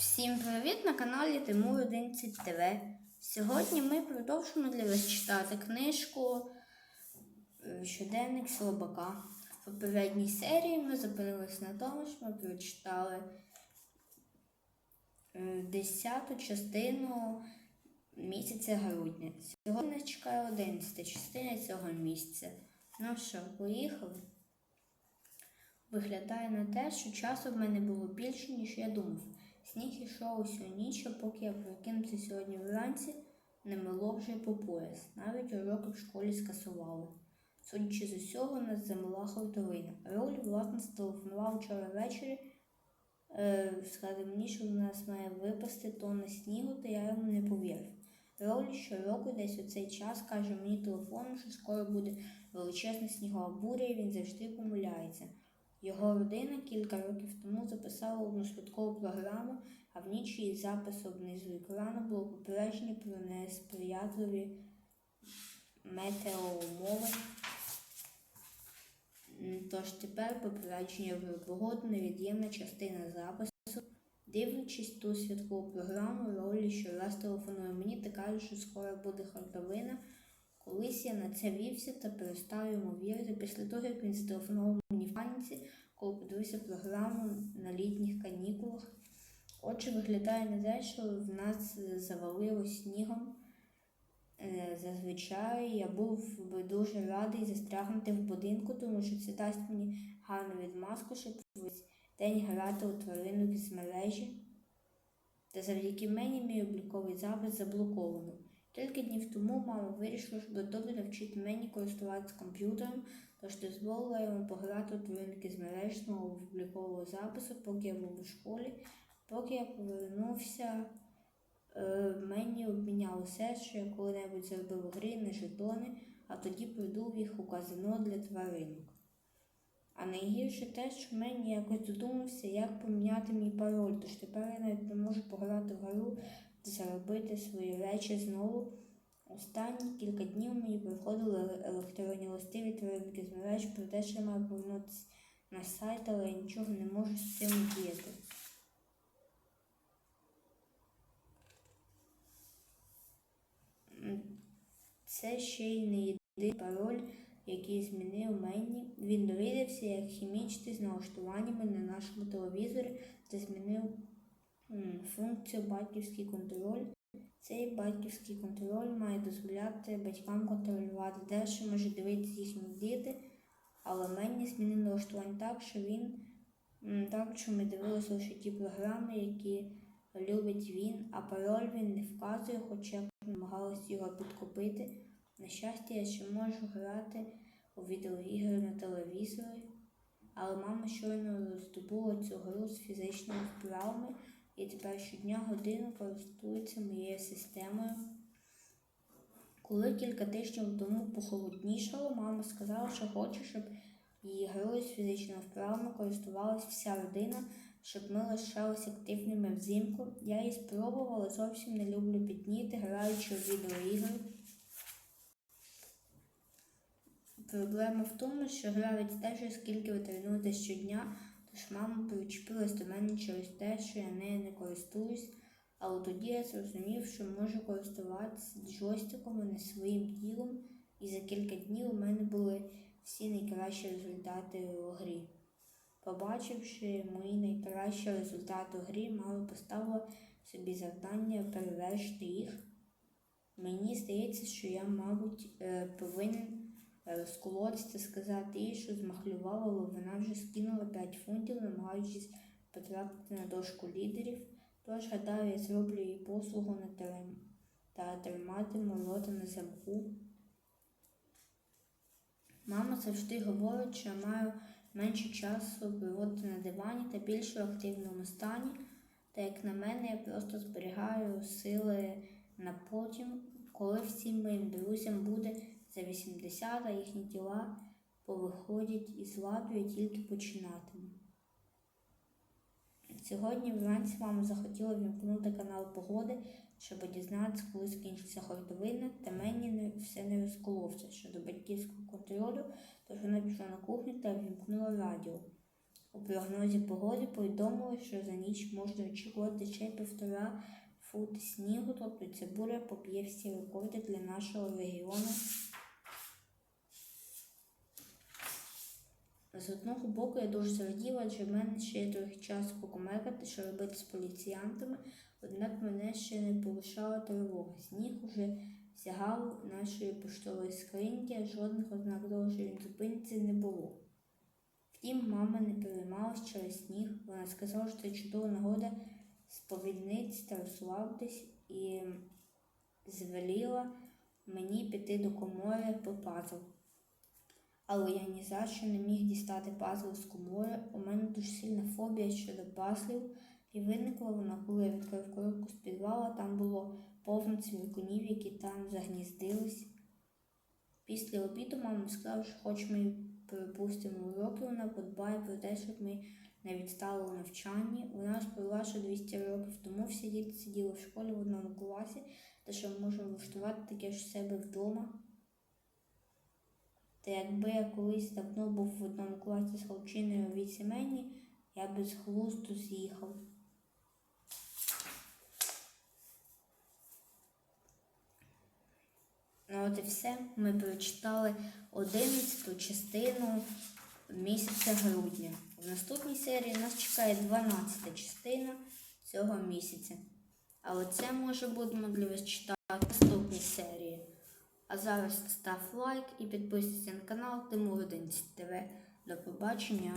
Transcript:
Всім привіт на каналі Тимур 11 ТВ. Сьогодні ми продовжимо для вас читати книжку е, Щоденник Слабака. В попередній серії ми зупинилися на тому, що ми прочитали е, десяту частину місяця грудня. Сьогодні нас чекає 11 частина цього місяця. Ну що, поїхали? Виглядає на те, що часу в мене було більше, ніж я думав. Сніг ішов усю ніч, поки я прокинувся сьогодні вранці, не мило вже по пояс. Навіть уроки в школі скасували. Судячи з усього, нас замила хортовина. Роль, власне, зателефонував вчора ввечері, е, сказав мені, що в нас має випасти тонна снігу, та я йому не повірив. Роль щороку десь у цей час каже мені телефоном, що скоро буде величезна снігова буря, і він завжди помиляється. Його родина кілька років тому записала одну швидкову програму, а в ніч її запису внизу екрану було попередження про несприятливі метеоумови. Тож тепер попередження про погоду невід'ємна частина запису. Дивлячись ту святкову програму, ролі щораз телефонує мені та каже, що скоро буде хортовина. Колись я на це вівся та перестав йому вірити після того, як він зателефонував мені в паніці, коли подивився програму на літніх канікулах. Отже, виглядає на те, що в нас завалило снігом. Е, Зазвичай я був би дуже радий застрягнути в будинку, тому що це дасть мені гарну відмазку, щоб весь день грати у тваринок з мережі. Та завдяки мені мій обліковий запис заблоковано. Кілька днів тому мама вирішила, що добре навчити мені користуватися комп'ютером, тож дозволила йому пограти у з мережного облікового запису, поки я був у школі. Поки я повернувся, е, мені обміняли все, що я коли-небудь зробив у грі на жетони, а тоді придув їх у казино для тваринок. А найгірше те, що мені якось додумався, як поміняти мій пароль, тож тепер я навіть не можу пограти в гру заробити свої речі знову. Останні кілька днів мені приходили електронні листи від тваринки з мереж про те, що я маю повернутися на сайт, але я нічого не можу з цим діяти. Це ще й не єдиний пароль, який змінив мені. Він довідався, як хімічити з налаштуваннями на нашому телевізорі та змінив функцію батьківський контроль. Цей батьківський контроль має дозволяти батькам контролювати те, що може дивитися їхні діти, але мені змінив налаштування так, що він так, що ми дивилися лише ті програми, які любить він, а пароль він не вказує, хоча я намагалась його підкупити. На щастя, я ще можу грати у відеоігри на телевізорі, але мама щойно роздобула цю гру з фізичними вправами і тепер щодня годину користується моєю системою. Коли кілька тижнів тому похолоднішало, мама сказала, що хоче, щоб її грою з фізичними вправами користувалась вся родина, щоб ми лишалися активними взимку. Я її спробувала, зовсім не люблю підніти, граючи у відеоігри. Проблема в тому, що гра відстежує, скільки ви тренуєте щодня, тож мама причепилась до мене через те, що я нею не користуюсь, але тоді я зрозумів, що можу користуватися джойстиком, а не своїм тілом, і за кілька днів у мене були всі найкращі результати у грі. Побачивши мої найкращі результати у грі, мама поставила собі завдання перевершити їх. Мені здається, що я, мабуть, е, повинен розколотися та сказати їй, що змахлювала, але вона вже скинула 5 фунтів, намагаючись потрапити на дошку лідерів. Тож, гадаю, я зроблю їй послугу на терем та триматиму рота на замку. Мама завжди говорить, що я маю менше часу проводити на дивані та більше в активному стані. Та як на мене, я просто зберігаю сили на потім, коли всім моїм друзям буде за 80, а їхні тіла повиходять із ладу, я тільки починатиму. Сьогодні вранці мама захотіла вімкнути канал погоди, щоб дізнатися, коли скінчиться хортовина, та мені все не розколовся щодо батьківського контролю, тож вона пішла на кухню та вімкнула радіо. У прогнозі погоди повідомили, що за ніч можна очікувати ще півтора фути снігу, тобто ця буря поб'є всі рекорди для нашого регіону. З одного боку я дуже зраділа, адже в мене ще є трохи часу покумекати, що робити з поліціянтами, однак мене ще не полишала тривога. Сніг уже сягав нашої поштової скриньки, жодних ознак того, що він зупиниться, не було. Втім, мама не переймалась через сніг. Вона сказала, що це чудова нагода сповільнитися та розслабитись і звеліла мені піти до комори по пазл. Але я ні за що не міг дістати пазл з комори. У мене дуже сильна фобія щодо пазлів, і виникла вона, коли я відкрив коробку з підвала, там було повно цвіркунів, які там загніздились. Після обіду мама сказала, що хоч ми пропустимо уроки, вона подбає про те, щоб ми не відстали у навчанні. Вона розповіла, що 200 років тому всі діти сиділи в школі в одному класі, та що ми можемо влаштувати таке ж себе вдома. Та якби я колись давно був в одному класі з хлопчиною у віці мені, я би з глузду з'їхав. Ну от і все. Ми прочитали 11 частину місяця грудня. В наступній серії нас чекає 12 частина цього місяця. Але це може будемо для вас читати в наступній серії. А зараз став лайк і підписуйся на канал Тимур 11 ТВ. До побачення!